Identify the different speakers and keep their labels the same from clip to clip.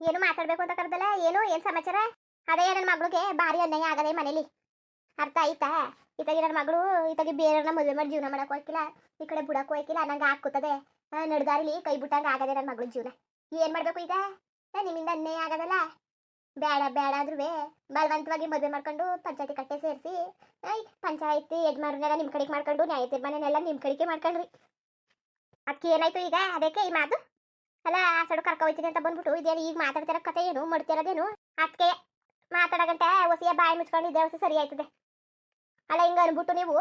Speaker 1: ಏನು ಮಾತಾಡ್ಬೇಕು ಅಂತ ಕರ್ದಲ್ಲ? ಏನು? ಏನ್ ಸಮಾಚಾರ? ಅದೇ ನನ್ನ ಮಗಳಿಗೆ ಭಾರಿ ಅನ್ಯಾಯ ಆಗದೆ ಮನೇಲಿ. ಅರ್ಥ ಆಯ್ತಾ? ಇತ್ತಾಗಿ ನನ್ನ ಮಗಳು ಇತ್ತಾಗಿ ಬೇರೆಯವ್ರನ್ನ ಮದುವೆ ಮಾಡಿ ಜೀವನ ಮಾಡಕ್ ಹೋಯ್ಕಿಲ್ಲ ಈ ಕಡೆ ಬುಡಕ್ ಹೋಯ್ಕಿಲ್ಲ ನಂಗೆ ಹಾಕುತ್ತದೆ ನಡ್ದಾರಿಲಿ ಕೈ ಬಿಟ್ಟಂಗ ಆಗದೆ ನನ್ನ ಮಗಳ ಜೀವನ. ಏನ್ ಮಾಡಬೇಕು ಈಗ? ನಿಮ್ಮಿಂದ ಅನ್ಯಾಯ ಆಗದಲ್ಲ? ಬೇಡ ಬೇಡ ಆದ್ರೂ ಬಲವಂತವಾಗಿ ಮದುವೆ ಮಾಡ್ಕೊಂಡು ಪಂಚಾಯತಿ ಕಟ್ಟೆ ಸೇರಿಸಿ ಪಂಚಾಯತಿ ಯಜಮಾನ್ರನ್ನೆಲ್ಲ ನಿಮ್ಮ ಕಡೆಗೆ ಮಾಡ್ಕೊಂಡು ನ್ಯಾಯ ತೀರ್ಮಾನನೆಲ್ಲ ನಿಮ್ಮ ಕಡೆಗೆ ಮಾಡ್ಕೊಂಡ್ರಿ ಅದಕ್ಕೆ ಏನಾಯ್ತು ಈಗ? ಅದಕ್ಕೆ ಈ ಮಾತು? ಅಲ್ಲ ಆ ಸಡು ಕರ್ಕ ಹೋಯ್ತೀನಿ ಅಂತ ಬಂದ್ಬಿಟ್ಟು ಇದೇನು ಈಗ ಮಾತಾಡ್ತಿರೋ ಕತೆ ಏನು, ಮಾಡ್ತಿರೋದೇನು? ಅದಕ್ಕೆ ಮಾತಾಡೋಗಂಟೆ ಹೊಸಿಯ ಬಾಯಿ ಮುಚ್ಕೊಂಡಿದ್ದೆ ಹೊಸ ಸರಿ ಆಯ್ತದೆ. ಅಲ್ಲ ಹಿಂಗ ಅಂದ್ಬಿಟ್ಟು ನೀವು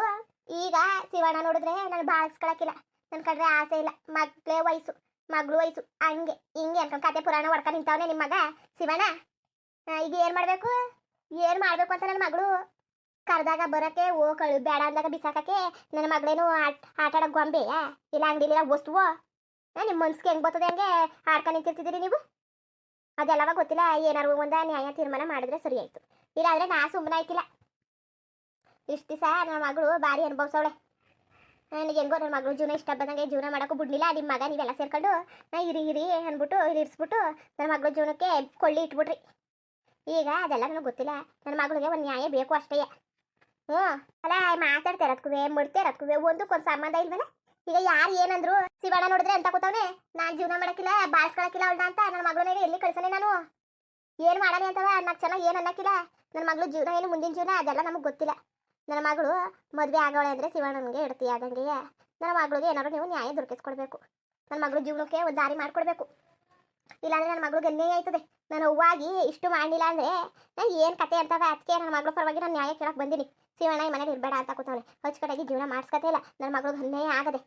Speaker 1: ಈಗ ಶಿವಣ್ಣ ನೋಡಿದ್ರೆ ನಾನು ಬಾಳಿಸ್ಕೊಳಕ್ಕಿಲ್ಲ ನನ್ನ ಕಂಡ್ರೆ ಆಸೆ ಇಲ್ಲ. ಮಗ್ಳೇ ವಯಸ್ಸು, ಮಗಳು ವಯಸ್ಸು, ಹಂಗೆ, ಹಿಂಗೆ ಅನ್ಕೊಂಡು ಕತೆ ಪುರಾಣ ಹೊಡ್ಕೊಂಡು ನಿಂತವನೇ ನಿಮ್ಮ ಮಗ, ಶಿವಣ್ಣ. ಈಗ ಏನ್ ಮಾಡಬೇಕು? ಏನ್ ಮಾಡಬೇಕು ಅಂತ ನನ್ನ ಮಗಳು? ಕರೆದಾಗ ಬರಕ್ಕೆ ಓ ಕಳು ಬೇಡ ಅಂದಾಗ ಬಿಸಾಕಕ್ಕೆ ನನ್ನ ಮಗಳೇನು ಆಟ, ಆಟಾಡೋ ಗೊಂಬೆಯಾ? ಇಲ್ಲ ಅಂಗಡಿಲಿ ವಸ್ತುವೋ? ನಿಮ್ಮ ಮನ್ಸಿಗೆ ಹೆಂಗ್ ಬರ್ತದೆ ಹಂಗೆ ಆಡ್ಕೊಂಡು ನಿಂತಿರ್ತಿದ್ದೀರಿ ನೀವು? ಅದೆಲ್ಲವ ಗೊತ್ತಿಲ್ಲ, ಏನಾರು ಒಂದ ನ್ಯಾಯ ತೀರ್ಮಾನ ಮಾಡಿದ್ರೆ ಸರಿ ಆಯ್ತು. ಇಲ್ಲಾಂದ್ರೆ ನಾ ಸುಮ್ಮನೆ ಆಯ್ತಿಲ್ಲ. ಇಷ್ಟು ದಿವಸ ನನ್ನ ಮಗಳು ಭಾರಿ ಅನುಭವಿಸೋಳೆ ನನಗೆ ಹೆಂಗೋ ನನ್ನ ಮಗಳು ಜೀವನ ಇಷ್ಟ ಬಂದಂಗೆ ಜೀವನ ಮಾಡೋಕ್ಕೂ ಬಿಡ್ಲಿಲ್ಲ ನಿಮ್ಮ ಮಗ ನೀವೆಲ್ಲ ಸೇರ್ಕೊಂಡು ನಾ ಇರಿ ಇರಿ ಅಂದ್ಬಿಟ್ಟು ಇರಿಸ್ಬಿಟ್ಟು ನನ್ನ ಮಗಳ ಜೀವನಕ್ಕೆ ಕೊಳ್ಳಿ ಇಟ್ಬಿಟ್ರಿ. ಈಗ ಅದೆಲ್ಲ ನನಗೆ ಗೊತ್ತಿಲ್ಲ ನನ್ನ ಮಗಳಿಗೆ ಒಂದು ನ್ಯಾಯ ಬೇಕು ಅಷ್ಟೇ. ಹ್ಞೂ ಅಲ್ಲ, ಮಾತಾಡ್ತಾ ಇರೋದ್ಕೂ ಮುಡ್ತಾ ಇರೋದ್ಕೂ ಒಂದಕ್ಕೊಂದು ಸಂಬಂಧ ಇಲ್ವಲ್ಲ ಈಗ ಯಾರು ಏನಂದ್ರು, ಶಿವಣ್ಣ ನೋಡಿದ್ರೆ ಅಂತ ಕೂತವನೆ? ನಾನ್ ಜೀವನ ಮಾಡಕ್ಕಿಲ್ಲ ಬಾಯ್ಸ್ಕೊಳಕಿಲ್ಲ ಅವಳ ಅಂತ ನನ್ನ ಮಗಳನ್ನ ಎಲ್ಲಿ ಕಳ್ಸನೆ ನಾನು? ಏನ್ ಮಾಡಾನೆ ಅಂತವ? ನಾಲ್ಕು ಚೆನ್ನಾಗಿ ಏನ್ ಅನ್ನಕ್ಕಿಲ್ಲ. ನನ್ನ ಮಗಳು ಜೀವನ ಏನು ಮುಂದಿನ ಜೀವನ ಅದೆಲ್ಲ ನಮಗೆ ಗೊತ್ತಿಲ್ಲ. ನನ್ನ ಮಗಳು ಮದುವೆ ಆಗೋಳೆ ಅಂದರೆ ಶಿವಣ್ಣನಿಗೆ ಇಡ್ತೀಯ ಆದಂಗೆ ನನ್ನ ಮಗಳಿಗೆ ಏನಾದ್ರು ನೀವು ನ್ಯಾಯ ದೊರಕಿಸ್ಕೊಡ್ಬೇಕು. ನನ್ನ ಮಗಳು ಜೀವನಕ್ಕೆ ಒಂದು ದಾರಿ ಮಾಡಿಕೊಡ್ಬೇಕು. ಇಲ್ಲಾಂದ್ರೆ ನನ್ನ ಮಗಳಿಗೆ ಅನ್ಯಾಯ ಆಯ್ತದೆ. ನಾನು ಹೂವಾಗಿ ಇಷ್ಟು ಮಾಡಿಲ್ಲ ಅಂದ್ರೆ ನಾನು ಏನು ಕತೆ ಅಂತವ? ಅದಕ್ಕೆ ನನ್ನ ಮಗಳ ಪರವಾಗಿ ನಾನು ನ್ಯಾಯ ಕೇಳಕ್ಕೆ ಬಂದಿನಿ. ಶಿವಣ್ಣ ಈ ಮನೇಲಿ ಇರಬೇಡ ಅಂತ ಕೂತವನೆ. ಹೊಚ್ಕಡೆಗೆ ಜೀವನ ಮಾಡಿಸ್ಕತೆ ಇಲ್ಲ. ನನ್ನ ಮಗಳಿಗೆ ಅನ್ಯಾಯ ಆಗದೆ.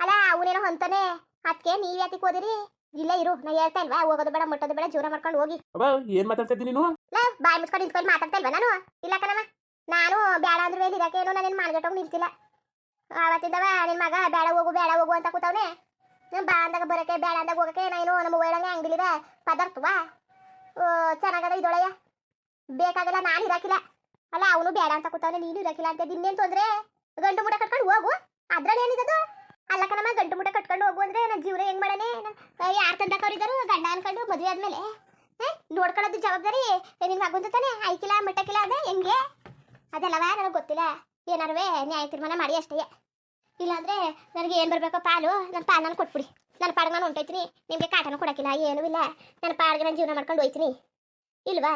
Speaker 1: ಅಲ್ಲ ಅವನೇನೋ ಅಂತಾನೆ ಅದಕ್ಕೆ ನೀವು ಯಾತಿಗೆ ಹೋದಿರಿ? ಇಲ್ಲ ಇರು. ನಾ ಹೇಳ್ತಾ ಇಲ್ವಾ? ಹೋಗೋದು ಬೇಡ ಮುಟ್ಟೋದು ಬೇಡ ಜೀವನ ಮಾಡ್ಕೊಂಡು ಹೋಗಿ.
Speaker 2: ಏನ್ ಮಾತಾಡ್ತಾ ನೀನು?
Speaker 1: ಬಾಯಿ ಮುಚ್ಕೊಂಡು ನಿಂತ್ಕೊಂಡು ಮಾತಾಡ್ತಾ ಇಲ್ವಾ ನಾನು? ಇಲ್ಲ ಕಣಮ್ಮ. ನಾನು ಬೇಡ ಅಂದ್ರೆ ಮೇಲೆ ಇದಕ್ಕೆ ಏನೋ ನಾನೇನು ಮಾರ್ಗಟ್ಟೋಗಿ ನಿಂತಿಲ್ಲ. ಅವತ್ತಿದ್ದವ ನಿನ್ನ ಮಗ ಬೇಡ ಹೋಗು ಬೇಡ ಹೋಗು ಅಂತ ಕೂತವನೆ. ಬಾ ಅಂದಾಗ ಬರಕ್ಕೆ ಬೇಡ ಅಂದಾಗ ಹೋಗಕ್ಕೆ ಏನೋ ನಮ್ಮ ಒಳಗೆ ಅಂಗಡಿಲಿದ ಪದಾರ್ಥವಾ ಚೆನ್ನಾಗದ ಇದೊಳಯ್ಯ ಬೇಕಾಗಲ್ಲ, ನಾನು ಇರಕಿಲ್ಲ. ಅಲ್ಲ, ಅವನು ಬೇಡ ಅಂತ ಕೂತವನೆ, ನೀನು ಇರಾಕಿಲ್ಲ ಅಂತ ಇನ್ನೇನು ತೊಂದ್ರೆ? ಗಂಟು ಮುಟ ಕಟ್ಕೊಂಡು ಹೋಗು. ಅದ್ರಲ್ಲಿ ಏನಿದದು? ಅಲ್ಲ ಕಣಮ್ಮ, ಗಂಟು ಮುಟ ಕಟ್ಕೊಂಡು ಹೋಗು ಅಂದ್ರೆ ನನ್ನ ಜೀವನ ಹೆಂಗ್ ಮಾಡನೆ ಯಾರು ತಂದಕವ್ರಿದ್ದಾರು ಗಂಡ ಅನ್ಕೊಂಡು ಮದುವೆ ಆದ್ಮೇಲೆ. ನೋಡ್ಕೊಳ್ಳೋದು ಜವಾಬ್ದಾರಿ. ನಿನ್ ಮಗುಂದು ತಾನೆ ಆಯ್ಕಿಲ್ಲ ಮಟ್ಟಕ್ಕಿಲ್ಲ ಅದ ಹೆಂಗೆ? ಅದೆಲ್ಲವ ನನಗೆ ಗೊತ್ತಿಲ್ಲ. ಏನಾರುವೆ ನ್ಯಾಯ ತೀರ್ಮಾನ ಮಾಡಿ ಅಷ್ಟೇ. ಇಲ್ಲಾಂದ್ರೆ ನನಗೆ ಏನು ಬರಬೇಕೋ ಪಾಲು ನನ್ನ ಪಾಲು ನಾನು ಕೊಟ್ಬಿಡಿ. ನನ್ನ ಪಾಡಿಗೆ ನಾನು ನಿಮಗೆ ಕಾಟನೂ ಕೊಡೋಕ್ಕಿಲ್ಲ, ಏನೂ ಇಲ್ಲ. ನನ್ನ ಪಾಡಿಗೆ ನಾನು ಜೀವನ ಮಾಡ್ಕೊಂಡು ಹೋಯ್ತೀನಿ. ಇಲ್ವಾ?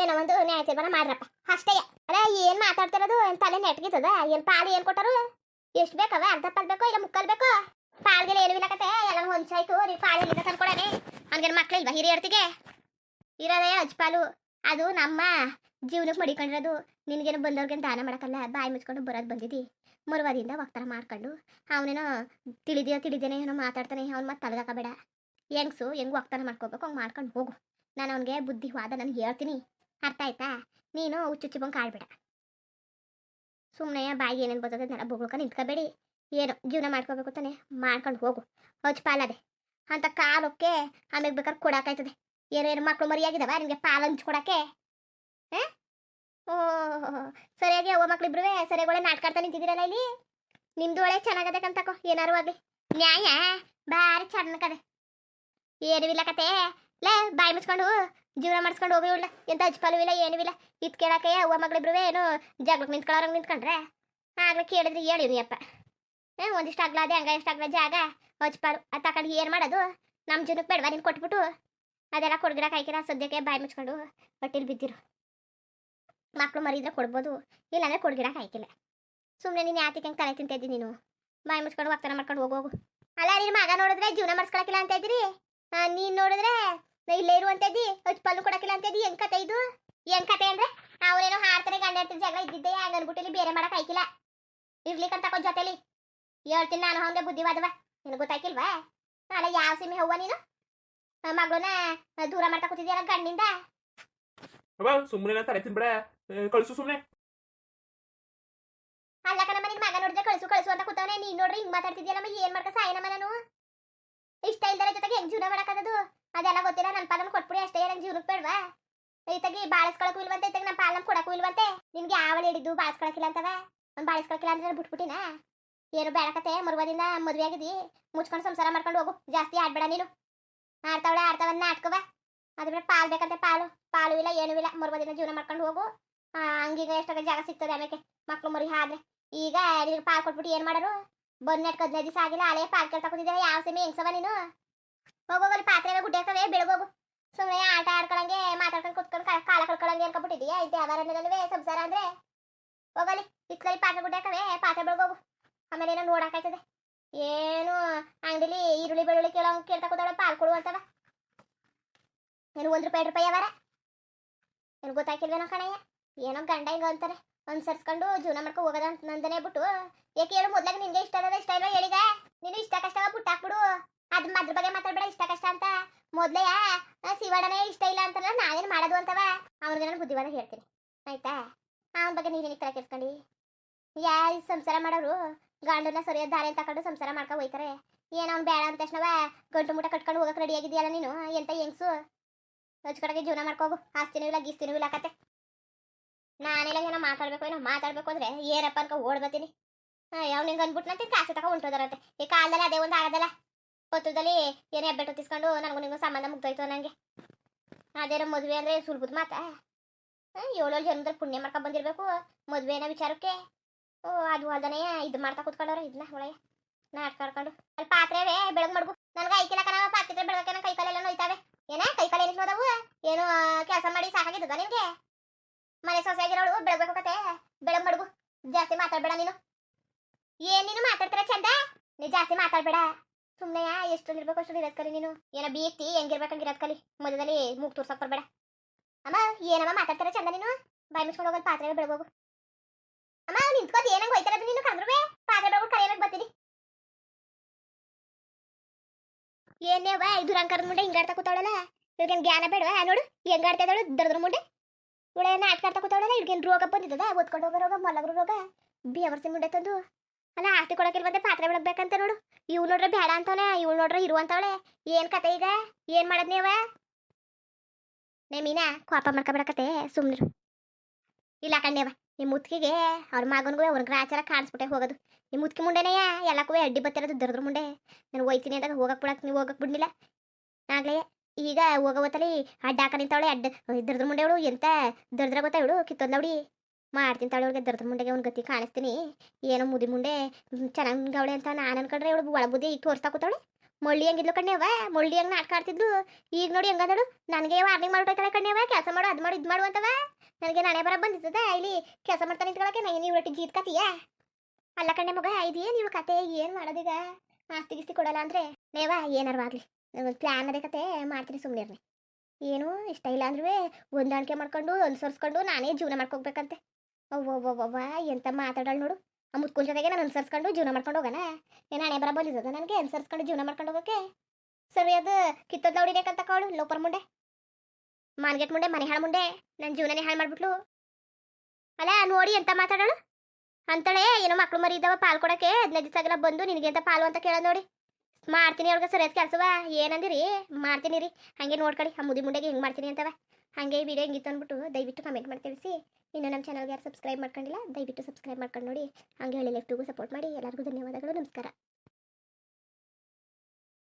Speaker 1: ಏನೋ ಒಂದು ನ್ಯಾಯ ತೀರ್ಮಾನ ಮಾಡ್ರಪ್ಪ. ಅಷ್ಟೇ. ಅರೇ, ಏನು ಮಾತಾಡ್ತಿರೋದು ಏನ್ ತಲೆ ನೆಟ್ಗಿತದ ಏನು ಪಾಲು ಏನು ಕೊಟ್ಟರು? ಎಷ್ಟು ಬೇಕವ? ಅರ್ಧ ಪಾಲ್ ಬೇಕೋ ಇಲ್ಲ ಮುಕ್ಕಲ್ ಬೇಕೋ? ಪಾಲ್ಗೆಲ್ಲ ಏನು ಇಲ್ಲ ಕತೆ. ಎಲ್ಲ ಹೊಂಚಾಯ್ತು ನೀವು ಪಾಲು ಇಲ್ಲಿಂದ ತಂದ್ಕೊಡನೆ ಮಕ್ಳು ಇಲ್ವಾ ಹಿರಿಯರ್ತಿಗೆ ಇರೋದೇ ಅಜ್ಪಾಲು ಅದು ನಮ್ಮ ಜೀವನಕ್ಕೆ ಮಡಿಕೊಂಡಿರೋದು. ನಿನಗೇನು ಬಂದವ್ರಿಗೆ ದಾನ ಮಾಡಕ್ಕಲ್ಲ? ಬಾಯಿ ಮುಚ್ಕೊಂಡು ಬರೋದು ಬಂದಿದ್ದಿ ಮರುವಾದಿಂದ ವಕ್ತಾರ ಮಾಡ್ಕೊಂಡು ಅವನೇನೋ ತಿಳಿದೆಯೋ ತಿಳಿದೇನೆ ಏನೋ ಮಾತಾಡ್ತಾನೆ, ಅವ್ನು ಮತ್ತೆ ತಲೆಗಾಕಬೇಡ ಹೆಂಗ್ಸು, ಹೆಂಗ್ ವಾಗ್ದಾನ ಮಾಡ್ಕೋಬೇಕು, ಹಂಗೆ ಮಾಡ್ಕೊಂಡು ಹೋಗು. ನಾನು ಅವನಿಗೆ ಬುದ್ಧಿ ವಾದ ನಾನು ಹೇಳ್ತೀನಿ. ಅರ್ಥ ಆಯ್ತಾ? ನೀನು ಹುಚ್ಚುಚ್ಚು ಬಂದು ಕಾಡ್ಬೇಡ ಸುಮ್ಮನೆ ಬಾಯಿ ಏನೇನು ಬರ್ತದೆ ನೆಲ ಬೊಗಳ್ಕ ನಿಂತ್ಕೋಬೇಡಿ. ಏನು, ಜೀವನ ಮಾಡ್ಕೋಬೇಕು ತಾನೆ ಮಾಡ್ಕೊಂಡು ಹೋಗು. ಹೌಚ್ ಪಾಲದೆ. ಅಂತ ಕಾಲಕ್ಕೆ ಆಮೇಲೆ ಬೇಕಾದ್ರೆ ಕೊಡಾಕಾಯ್ತದೆ ಏನೇನು ಮಕ್ಕಳು ಮರಿಯಾಗಿದಾವ, ನಿಮಗೆ ಪಾಲು ಹಂಚ್ಕೊಡಕ್ಕೆ? ಹಾಂ? ಓ ಸರಿಯಾಗಿ ಅವ್ವ ಮಕ್ಳಿಬ್ರು ಸರಿಯಾಗಿ ಒಳ್ಳೆ ನಾಟ್ಕಾಡ್ತಾ ನಿಂತಿದ್ದೀರಲ್ಲ ಇಲ್ಲಿ? ನಿಮ್ದು ಒಳ್ಳೆ ಚೆನ್ನಾಗದೆ ಕಂತಕೋ ಏನಾರು ಆಗ್ಲಿ. ನ್ಯಾಯ, ಭಾರಿ ಚೆನ್ನಾಗದೆ ಏನೂ ಇಲ್ಲ ಕತೆ ಲೇ, ಬಾಯಿ ಮುಚ್ಕೊಂಡು, ಜೀವನ ಮಾಡಿಸ್ಕೊಂಡು ಹೋಗಿ ಉಳ್ಳ ಎಂತ ಅಜ್ಪಾಲು ಇಲ್ಲ, ಏನೂ ಇಲ್ಲ. ಇದ್ ಕೇಳಕ್ಕೆ ಅವ್ವ ಮಗಳಿಬ್ರು ಏನು ಜಾಗಕ್ಕೆ ನಿಂತ್ಕೊಳ್ಳೋರಂಗೆ ನಿಂತ್ಕೊಂಡ್ರೆ? ಆಗ್ಲೇ ಕೇಳಿದ್ರೆ ಹೇಳಿ ಅಪ್ಪ. ಒಂದಿಷ್ಟು ಅದೇ ಹಂಗ ಆಗ್ಲ ಜಾಗ ಹಚ್ಪಾಲು ಅದು ತಗೊಂಡು ಏನು ಮಾಡೋದು? ನಮ್ಮ ಜೀವನಕ್ಕೆ ಬೇಡವಾ ನೀನು ಕೊಟ್ಬಿಟ್ಟು? ಅದೆಲ್ಲ ಕೊಡ್ಗಿಡಕ್ಕೆ ಕಾಯ್ಕಿರ, ಸದ್ಯಕ್ಕೆ ಬಾಯಿ ಮುಚ್ಕೊಂಡು ಹೊಟ್ಟೆಲಿ ಬಿದ್ದಿರು. ಮಕ್ಕಳು ಮರಿದ್ರೆ ಕೊಡ್ಬೋದು. ಇಲ್ಲಾಂದ್ರೆ ಕೊಡ್ಗಿಡಕ್ಕೆ ಆಯ್ತಿಲ್ಲ ಸುಮ್ಮನೆ ನೀನು ಯಾತಿಗೆ ಹೆಂಗೆ ತಲೆ ತಿಂತಿದ್ದಿ ನೀನು? ಬಾಯಿ ಮುಚ್ಕೊಂಡು ವಾಗ್ತಾನ ಮಾಡ್ಕೊಂಡು ಹೋಗೋಗು ಅಲ್ಲ ನಿನ್ನ ಮಗ ನೋಡಿದ್ರೆ ಜೀವನ ಮಾಡಿಸ್ಕೊಳಕಿಲ್ಲ ಅಂತ ಇದ್ರಿ ನೀನು ನೋಡಿದ್ರೆ ಇಲ್ಲೇ ಇರು ಇದ್ದಿ? ಹಚ್ಚ ಪಲ್ಲು ಅಂತ ಇದ್ದಿ? ಹೆಂಗ್ ಕತೆ ಇದು? ಹೆಂಗ್ ಕತೆ ಅಂದ್ರೆ ಅವನೇನೋ ಹಾಡ್ತಾರೆ, ಗಂಡ ಇರ್ತೀನಿ ಜಗಳ ಇದ್ದಿದ್ದೆ, ಹಂಗ ಅನ್ಬಿಟ್ಟಿಲಿ ಬೇರೆ ಮಾಡಕ್ ಆಯ್ಕಿಲ್ಲ. ಇರ್ಲಿಕ್ಕಂತ ತಕೋ ಜೊತೆಲಿ ಹೇಳ್ತೀನಿ ನಾನು ಹಂಗೆ ಬುದ್ಧಿವಾದವ. ನಿನಗೆ ಗೊತ್ತಾಯ್ಕಿಲ್ವಾ? ಅಲ್ಲ, ಯಾವ ಸಿಮಿ ಹವ್ವ ನೀನು? ಮಗಳನ್ನ ದೂರ ಮಾಡ್ತಾ ಕೂತಿದ್ಯಲ್ಲ ಗಂಡಿಂದ?
Speaker 2: ಸುಮ್ಮನೆ ತಲೆ ಕಳ್ಸು ಸುಮ್ಮನೆ
Speaker 1: ಅಲ್ಲ ನಮ್ಮ ನಿನ್ ಮಗ ನೋಡಿದ್ರೆ ಕಳ್ಸು, ಕಳಿಸು ಅಂತ ಕೂತವನೆ. ನೀನ್ ನೋಡ್ರಿ ಹಿಂಗ್ ಮಾತಾಡ್ತಿದ್ಯಲ್ಲಮ್ಮ ಏನ್ ಮಾಡ್ಕ ಸಾಯನಮ್ಮ ನಾನು? ಇಷ್ಟ ಇಲ್ದರ ಜೊತೆಗೆ ಹೆಂಗ್ ಜೀವನ ಮಾಡಕ್ಕದದು ಅದೆಲ್ಲ ಗೊತ್ತಿಲ್ಲ ನನ್ನ ಪಾಲನ್ ಕೊಟ್ಬಿಡಿ, ಅಷ್ಟೇ ನನ್ ಜೀವನಕ್ಕೆ ಬೇಡವಾ? ಈತಗಿ ಬಾಳಿಸ್ಕೊಳಕ್ಕೂ ಇಲ್ವಂತೆ ಈತಗೆ ನಮ್ಮ ಪಾಲನ್ ಕೊಡಕ್ಕೂ ಇಲ್ವಂತೆ. ನಿಮ್ಗೆ ಯಾವಳ ಹಿಡಿದು ಬಾಳಿಸ್ಕೊಳಕಿಲ್ಲ ಅಂತವ? ಅವ್ನು ಬಾಳಿಸ್ಕೊಳಕಿಲ್ಲ ಅಂದ್ರೆ ಬಿಟ್ಬಿಟ್ಟಿನ? ಏನು ಬೇಡಕತೆ ಮರುವದಿಂದ ಮದ್ವೆ ಆಗಿದಿ ಮುಚ್ಕೊಂಡು ಸಂಸಾರ ಮಾಡ್ಕೊಂಡು ಹೋಗು, ಜಾಸ್ತಿ ಆಡ್ಬೇಡ ನೀನು. ಆಡ್ತಾವಳೆ ಆಡ್ತಾವನ್ನ ನಾಟ್ಕವ. ಅದ್ರ ಪಾಲ್ ಬೇಕಂತೆ ಪಾಲು. ಪಾಲು ಇಲ್ಲ, ಏನೂ ಇಲ್ಲ ಮರುವದಿಂದ ಜೀವನ ಮಾಡ್ಕೊಂಡು ಹೋಗು. ಹಂಗೀಗ ಎಷ್ಟಾಗ ಜಾಗ ಸಿಗ್ತದೆ ಆಮೇಲೆ ಮಕ್ಳು ಮರಿ ಆದ್ರೆ. ಈಗ ನಿನಗೆ ಪಾಲ್ ಕೊಟ್ಬಿಟ್ಟು ಏನು ಮಾಡೋರು? ಬಂದ್ ನೆಟ್ಕ ಹದಿನೈದು ದಿವಸ ಆಗಿಲ್ಲ, ಅಲ್ಲೇ ಪಾಲ್ ಕೇಳ್ತಾ ಕೂತಿದ್ದೀರ ಯಾವ ಸೀಮೆ ಹೆಂಗ್ಸವ ನೀನು? ಹೋಗೋಗಲ್ಲಿ ಪಾತ್ರೆ ಗುಡ್ಡಕ್ಕವೇ ಬೆಳಗೋಗು ಸುಮ್ಮನೆ ಆಟ ಆಡ್ಕೊಳಂಗೆ, ಮಾತಾಡ್ಕೊಂಡು ಕುತ್ಕೊಂಡು ಕಾಲ ಕಳ್ಕೊಳಂಗೆ ಅನ್ಕೊಬಿಟ್ಟಿದ್ಯಾ ಇದು ಯಾವಾರಲ್ಲೇ ಸಂಸಾರ ಅಂದ್ರೆ? ಹೋಗಲಿ ಇತ್ಲಲ್ಲಿ ಪಾತ್ರೆ ಗುಡ್ಡಕ್ಕವೇ ಪಾತ್ರೆ ಬೆಳಗೋಗು ಆಮೇಲೆ ಏನೋ ನೋಡಕ್ಕಾಯ್ತದೆ ಏನು ಅಂಗಡಿಲಿ ಈರುಳ್ಳಿ, ಬೆಳ್ಳುಳ್ಳಿ ಕೇಳೋ ಕೇಳ್ತಾ ಕೂತಾಳೆ ಪಾಲ್ ಕೊಡು ಏನು ಒಂದು ರೂಪಾಯಿ ರೂಪಾಯಿ ಅವರ? ಏನು ಗೊತ್ತಾಗಿಲ್ವೇನೋ ಕಣಯ್ಯ? ಏನೋ ಗಂಡ ಹಿಂಗ ಅಂತಾರೆ ಅನ್ಸರ್ಸ್ಕೊಂಡು ಜೀವನ ಮಾಡ್ಕೊ ಹೋಗದ ಅಂತ ನಂದನೆ ಬಿಟ್ಟು, ಏಕೆ ಹೇಳು ಮೊದ್ಲಾಗ ನಿನ್ಗೆ ಇಷ್ಟ ಅದ ಇಷ್ಟ ಇಲ್ಲ ಹೇಳಿದ ನೀನು ಇಷ್ಟ ಕಷ್ಟ ಪುಟ್ಟ ಹಾಕ್ಬಿಡು. ಅದ್ ಅದ್ರ ಬಗ್ಗೆ ಮಾತಾಡ್ಬೇಡ, ಇಷ್ಟ ಕಷ್ಟ ಅಂತ. ಮೊದ್ಲೇ ಶಿವಣ್ಣನೇ ಇಷ್ಟ ಇಲ್ಲ ಅಂತ ನಾನೇನ್ ಮಾಡೋದು ಅಂತವ? ಅವ್ರಿಗೆ ನಾನು ಬುದ್ಧಿವಾದ ಹೇಳ್ತೀನಿ. ಆಯ್ತಾ? ಅವನ ಬಗ್ಗೆ ನೀನೇನು ತರ ಕೇಳ್ಕೊಂಡು ಯಾರು ಸಂಸಾರ ಮಾಡೋರು ಗಂಡನ ಸರಿಯಾದ ದಾರಿ ಅಂತ ಹಾಕೊಂಡು ಸಂಸಾರ ಮಾಡ್ಕೊ ಹೋಯ್ತಾರೆ. ಏನು ಅವ್ನು ಬೇಡ ಅಂತ ತಕ್ಷಣವ ಗಂಟು ಮುಟ ಕಟ್ಕೊಂಡು ಹೋಗಕ್ಕೆ ರೆಡಿ ಆಗಿದೆಯಲ್ಲ ನೀನು? ಎಂತ ಹೆಂಗ್ಸು? ಹಚ್ಕಡೆಗೆ ಜೀವನ ಮಾಡ್ಕೋಗು ಆಸ್ತಿನೂ ಇಲ್ಲ, ಗೀಸ್ತಿನೂ ಇಲ್ಲ, ಕತೆ. ನಾನೆಲ್ಲ ಏನೋ ಮಾತಾಡ್ಬೇಕು ಏನೋ ಮಾತಾಡ್ಬೇಕು ಅಂದ್ರೆ ಏನಪ್ಪ ಅನ್ಕೊ ಓಡ್ ಬರ್ತೀನಿ ನಿಂಗೆ ಅಂದ್ಬಿಟ್ಟು ಅಂದ್ಬಿಟ್ನಂತೆ ಕಾಸು ತಗೊ ಈ ಕಾಲದಲ್ಲಿ ಅದೇ ಒಂದು ಆಗದಲ್ಲ ಪತ್ರದಲ್ಲಿ ಏನೇ ಹೆಬ್ಬೆಟ್ಟು ತಿಸ್ಕೊಂಡು ನನಗೂ ನಿಂಗೂ ಸಂಬಂಧ ಮುಗ್ದೋಯ್ತು ನನಗೆ ಅದೇನೋ ಮದುವೆ ಅಂದ್ರೆ ಸುಲಭದ ಮಾತಾ. ಏಳೇಳು ಜನ್ಮದಲ್ಲಿ ಪುಣ್ಯ ಮಾಡ್ಕೊಂಡ್ ಬಂದಿರ್ಬೇಕು, ಮದುವೆನ ವಿಚಾರಕ್ಕೆ. ಓ, ಅದು ಅದನ್ನೇ ಇದು ಮಾಡ್ತಾ ಕೂತ್ಕೊಂಡವ್ರೆ ಇದನ್ನ ಒಳಗೆ. ನಾಟಕ ಆಡ್ಕೊಂಡು. ಅಲ್ಲಿ ಪಾತ್ರೆವೇ ಬೆಳಗ್ ಮಡ್ಗು. ನನಗೆ ಐಕಿಲ್ಲ ಕಣ ಪಾತ್ರೆ ಬೆಳಗ್ಗೆ ಕೈ ಕಾಲೆಲ್ಲ ನೋಯ್ತಾವೆ. ಏನೇ ಕೈ ಕಾಲು ನೋದವು? ಏನು ಕೆಲಸ ಮಾಡಿ ಸಾಕಾಗಿದ್ದದ ನಿನ್ಗೆ? ಮನೆ ಸೊಸೆ ಆಗಿರೋಳು, ಬೆಳಗ್ಬೇಕು ಕತೆ ಬೆಳಗ್ ಮಡ್ಗು, ಜಾಸ್ತಿ ಮಾತಾಡ್ಬೇಡ ನೀನು. ಏನ್ ನೀನು ಮಾತಾಡ್ತಾರ ಚಂದ? ನೀ ಜಾಸ್ತಿ ಮಾತಾಡ್ಬೇಡ. ಸುಮ್ಮನೆ ಎಷ್ಟು ಇರ್ಬೇಕು ಅಷ್ಟು ಇರೋದ್ ಕಲಿ ನೀನು. ಏನೋ ಬೀಕ್ತಿ ಹೆಂಗಿರ್ಬೇಕಂಗೆ ಇರೋದ್ ಕಲಿ. ಮಧ್ಯದಲ್ಲಿ ಮೂಗ್ ತೋರ್ಸಕ್ ಬರ್ಬೇಡ. ಅಮ್ಮ, ಏನಮ್ಮ ಮಾತಾಡ್ತಾರ ಚಂದ ನೀನು? ಬಾಯಿ ಮುಚ್ಕೊಂಡು ಹೋಗೋದು ಪಾತ್ರೆ ಬೆಳಗೋಗು ಅಮ್ಮ, ನಿಂತ್ಕೋತಿ, ಏನಂಗ್ ಹೋಯ್ತಾರ ನೀನು ಕರೆದ್ರು ಪಾತ್ರೆ ಬೆಳಗ್ಬಿಟ್ಟು ಕರೆಯಕ್ ಬರ್ತೀನಿ? ಏನೇವ ಇದು ರಂಕರದ ಮುಂಡೆ ಹಿಂಗಾಡ್ತಾ ಕೂತಾವಳಲ್ಲ ಇವ್ರಿಗೆ ಜ್ಞಾನ ಬೇಡವಾ? ನೋಡು ಹೆಂಗಾಡ್ತಾ ಇದ್ದಾಳು ದರ್ದ್ರ ಮುಂಡೆ? ಇವಳೆ ನಾಟಕ ಆಡ್ತಾ ಕೂತಾವಳಲ್ಲ ರೋಗ ಬಂದಿದ್ದದ? ಓದ್ಕೊಂಡು ಹೋಗೋ ರೋಗ ಮಲಗ್ರು ರೋಗ? ಬೇವರ್ಸಿ ಮುಂಡೆ ತಂದು. ಅಲ್ಲ, ಆಸ್ತಿ ಕೊಡೋಕಿಲ್ವಂತೆ ಪಾತ್ರೆ ಬಿಡಬೇಕಂತ ನೋಡು. ಇವ್ ನೋಡ್ರೆ ಬೇಡ ಅಂತವಳೆ ಇವ್ ನೋಡ್ರೆ ಇರುವಂತವಳೆ ಏನ್ ಕತೆ ಈಗ? ಏನ್ ಮಾಡದ್ ನೀವ? ನೇ ಮೀನಾ, ಕೋಪ ಮಾಡ್ಕೊಬೇಡಕತೆ ಸುಮ್ನಿರು. ಇಲ್ಲ ಕಣ್ಣೇವ ನಿಮ್ಮ ಮುತ್ಕಿಗೆ ಅವ್ರ ಮಗನ್ಗೂ ಅವ್ರ ಗ್ರಾಚಾರ ಕಾಣಿಸ್ಬಿಟ್ಟೆ ಹೋಗೋದು. ನಿಮ್ಮ ಮುತ್ಕಿ ಮುಂಡೆನೆಯ ಎಲ್ಲಕ್ಕೂ ಅಡ್ಡಿ ಬತ್ತಿರೋದು ದರದ್ರ ಮುಂಡೆ. ನಾನು ಹೋಯ್ತೀನಿ ಅಂದಾಗ ಹೋಗಕ್ ಬಿಡಕ್ ನೀವು ಹೋಗಕ್ ಬಿಡ್ಲಿಲ್ಲ. ಆಗ್ಲೇ ಈಗ ಹೋಗೋವತ್ತಲ್ಲಿ ಅಡ್ಡ ಹಾಕ ಅಡ್ಡ ದರ್ದ್ರ ಮುಂಡೆ ಅವಳು, ಎಂತ ದರ್ದ್ರ ಗೊತ್ತಾ ಇವಳು? ಕಿತ್ತೊಂದವಳಿ ಮಾಡ್ತೀನಿ ಅವಳಿಗೆ, ದರ್ದ್ರ ಮುಂಡೆಗೆ ಅವ್ನ ಗತಿ ಕಾಣಿಸ್ತೀನಿ. ಏನೋ ಮುದಿ ಮುಂಡೆ ಚೆನ್ನಾಗಿ ಅವಳೆ ಅಂತ ನಾನು ಅನ್ಕೊಂಡ್ರೆ ಇವಳು ಒಳ ಬುದ್ಧಿ ಈಗ ತೋರಿಸ್ತಾ ಕೂತಾವಳೆ. ಮೊಳ್ಳಿ ಹಂಗಿದ್ಲು ಕಣ್ಣೆವ ಮೊಳ್ಳಿ ಹಂಗೆ ನಾಟಕ ಈಗ ನೋಡಿ ಹೆಂಗದಳು? ನನಗೆ ವಾರ್ನಿಂಗ್ ಮಾಡ್ಬಿಟ್ಟಾಳೆ ಕಣ್ಣೆವ ಕೆಲಸ ಮಾಡು, ಅದು ಮಾಡು, ಇದು ಮಾಡು ಅಂತವ? ನನಗೆ ನಾಳೆ ಬರ ಬಂದಿದ್ದದ ಇಲ್ಲಿ ಕೆಲಸ ಮಾಡ್ತಾ ನಿಂತ್ಕೊಳಕ್ಕೆ ನಾನು ನೀವು ಒಟ್ಟಿಗೆ ಜೀತ್ ಕತಿಯ? ಅಲ್ಲ ಕಣ್ಣೆ ಮಗ, ಇದೇನು ಇವಳು ಕತೆ? ಏನು ಮಾಡೋದೀಗ? ಆಸ್ತಿ ಗಿಸ್ತಿ ಕೊಡಲ್ಲ ಅಂದ್ರೆ? ನೇವಾ, ಏನಾರು ಆಗಲಿ. ಒಂದು ಪ್ಲ್ಯಾನ್ ಅದೇ ಕತೆ ಮಾಡ್ತೀನಿ ಸುಮ್ಮನೆ ಏನು ಇಷ್ಟ ಇಲ್ಲ ಅಂದ್ರೂ ಹೊಂದಾಣಿಕೆ ಮಾಡ್ಕೊಂಡು, ಅನುಸರಿಸ್ಕೊಂಡು ನಾನೇ ಜೀವನ ಮಾಡ್ಕೋಬೇಕಂತೆ ಅವ್ವ ಎಂತ ಮಾತಾಡೋಳು ನೋಡು. ಆ ಮುತ್ಕೊಂಡ್ ಜೊತೆಗೆ ನಾನು ಅನುಸರಿಸ್ಕೊಂಡು ಜೀವನ ಮಾಡ್ಕೊಂಡು ಹೋಗೋಣ ಏನು ಹಣೆ ಬರ ಬಂದಿದ್ದದ ನನಗೆ ಅನುಸರಿಸ್ಕೊಂಡು ಜೀವನ ಮಾಡ್ಕೊಂಡು ಹೋಗೋಕೆ ಸರಿ, ಅದು ಕಿತ್ತದ ನೋಡಿಬೇಕಂತ ಕಾಳು, ಲೋಪರ್ ಮುಂಡೆ. ಮಾನ್ಗೆಟ್ ಮುಂಡೆ, ಮನೆ ಹಾಳು ಮುಂಡೆ ನನ್ನ ಜೀವನನೇ ಹಾಳು ಮಾಡ್ಬಿಟ್ಲು. ಅಲ್ಲ, ನೋಡಿ ಎಂತ ಮಾತಾಡೋಳು. ಅಂತಳೆ, ಏನೋ ಮಕ್ಳು ಮರಿ ಇದ್ದಾವ, ಪಾಲ್ ಕೊಡಕ್ಕೆ ಹದಿನೈದು ದಿವಸ ಬಂದು ನಿನಗೆ ಅಂತ ಪಾಲು ಅಂತ ಕೇಳೋದು ನೋಡಿ. ಮಾಡ್ತೀನಿ ಅವ್ರಿಗೆ ಸರಿಯಾದ ಕೆಲಸವ. ಏನಂದಿರಿ? ಮಾಡ್ತೀನಿ ರೀ ಹಂಗೆ ನೋಡ್ಕೊಳ್ಳಿ ಆ ಮುದಿ ಮುಂಡೆಗೆ ಹೆಂಗೆ ಮಾಡ್ತೀನಿ ಅಂತವ. ಹಾಗೆ ಈ ವಿಡಿಯೋ ಹೆಂಗಿತ್ತು ಅಂದ್ಬಿಟ್ಟು ದಯವಿಟ್ಟು ಕಮೆಂಟ್ ಮಾಡಿ ತಿಳಿಸಿ. ಇನ್ನು ನಮ್ಮ ಚಾನಲ್ಗೆ ಯಾರು ಸಬ್ಸ್ಕ್ರೈಬ್ ಮಾಡ್ಕೊಂಡಿಲ್ಲ, ದಯವಿಟ್ಟು ಸಬ್ಸ್ಕ್ರೈಬ್ ಮಾಡ್ಕೊಂಡು ನೋಡಿ. ಹಂಗೆ ಹೇಳಿ ಲೆಫ್ಟಿಗೂ ಸಪೋರ್ಟ್ ಮಾಡಿ. ಎಲ್ಲರಿಗೂ ಧನ್ಯವಾದಗಳು, ನಮಸ್ಕಾರ.